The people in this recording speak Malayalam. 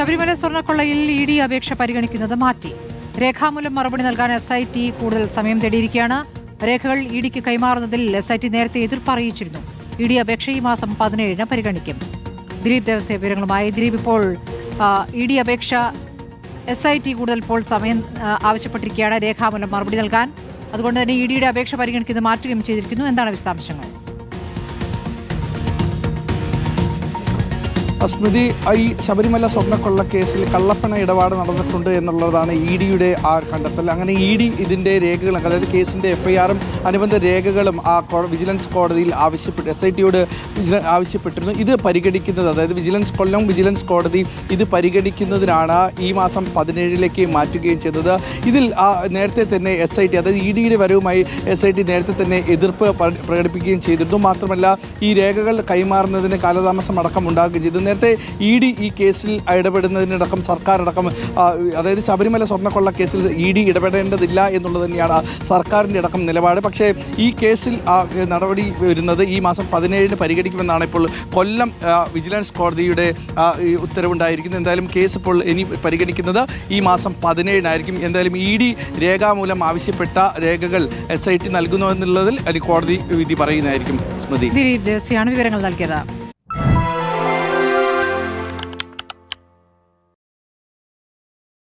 ശബരിമല സ്വർണക്കൊള്ളയിൽ ഇ ഡി അപേക്ഷ പരിഗണിക്കുന്നത് മാറ്റി. രേഖാമൂലം മറുപടി നൽകാൻ എസ് ഐ ടി കൂടുതൽ സമയം തേടിയിരിക്കുകയാണ്. രേഖകൾ ഇ ഡിക്ക് കൈമാറുന്നതിൽ എസ് ഐ ടി നേരത്തെ എതിർപ്പ് അറിയിച്ചിരുന്നു ഇ ഡി അപേക്ഷ ഈ മാസം പതിനേഴിന് പരിഗണിക്കും. ദിലീപ് ദേവസ്യ വിവരങ്ങളുമായി ദിലീപ് ഇപ്പോൾ ഇ ഡി അപേക്ഷ എസ് ഐ ടി കൂടുതൽ ഇപ്പോൾ സമയം ആവശ്യപ്പെട്ടിരിക്കുകയാണ്. രേഖാമൂലം മറുപടി നൽകാൻ. അതുകൊണ്ട് തന്നെ ഇ ഡിയുടെ അപേക്ഷ പരിഗണിക്കുന്നത് മാറ്റുകയും ചെയ്തിരിക്കുന്നു. എന്താണ് വിശദാംശങ്ങൾ? സ്മൃതി ഈ ശബരിമല സ്വർണക്കൊള്ള കേസിൽ കള്ളപ്പണ ഇടപാട് നടന്നിട്ടുണ്ട് എന്നുള്ളതാണ് ഇ ഡിയുടെ ആ കണ്ടെത്തൽ. അങ്ങനെ ഇ ഡി ഇതിന്റെ രേഖകൾ അതായത് കേസിന്റെ എഫ്ഐആറും അനുബന്ധ രേഖകളും ആ വിജിലൻസ് കോടതിയിൽ ആവശ്യപ്പെട്ടു എസ് ഐ ടിയോട് ആവശ്യപ്പെട്ടിരുന്നു. ഇത് പരിഗണിക്കുന്നത് അതായത് വിജിലൻസ് കൊല്ലം വിജിലൻസ് കോടതി ഇത് പരിഗണിക്കുന്നതിനാണ് ഈ മാസം പതിനേഴിലേക്ക് മാറ്റുകയും ചെയ്തത്. ഇതിൽ നേരത്തെ തന്നെ എസ് ഐ ടി അതായത് ഇ ഡിയുടെ വരവുമായി എസ് ഐ ടി നേരത്തെ തന്നെ എതിർപ്പ് പ്ര- പ്രകടിപ്പിക്കുകയും ചെയ്തിരുന്നു. മാത്രമല്ല ഈ രേഖകൾ കൈമാറുന്നതിന് കാലതാമസം അടക്കം ഉണ്ടാകുകയും ചെയ്തു. നേരത്തെ ഇ ഡി ഈ കേസിൽ ഇടപെടുന്നതിനടക്കം സർക്കാരടക്കം അതായത് ശബരിമല സ്വർണക്കൊള്ള കേസിൽ ഇ ഡി ഇടപെടേണ്ടതില്ല എന്നുള്ളത് തന്നെയാണ് സർക്കാരിന്റെ അടക്കം നിലപാട്. പക്ഷേ ഈ കേസിൽ നടപടി വരുന്നത് ഈ മാസം പതിനേഴിന് പരിഗണിക്കുമെന്നാണ് ഇപ്പോൾ കൊല്ലം വിജിലൻസ് കോടതിയുടെ ഉത്തരവുണ്ടായിരിക്കുന്നത്. എന്തായാലും കേസ് ഇപ്പോൾ ഇനി പരിഗണിക്കുന്നത് ഈ മാസം പതിനേഴിനായിരിക്കും. എന്തായാലും ഇ ഡി രേഖാമൂലം ആവശ്യപ്പെട്ട രേഖകൾ എസ് ഐ ടി നൽകുന്നു എന്നുള്ളതിൽ കോടതി വിധി പറയുന്നതായിരിക്കും. സ്മൃതി. ദിലീപ് ദേവസിയാണ് വിവരങ്ങൾ നൽകിയത്.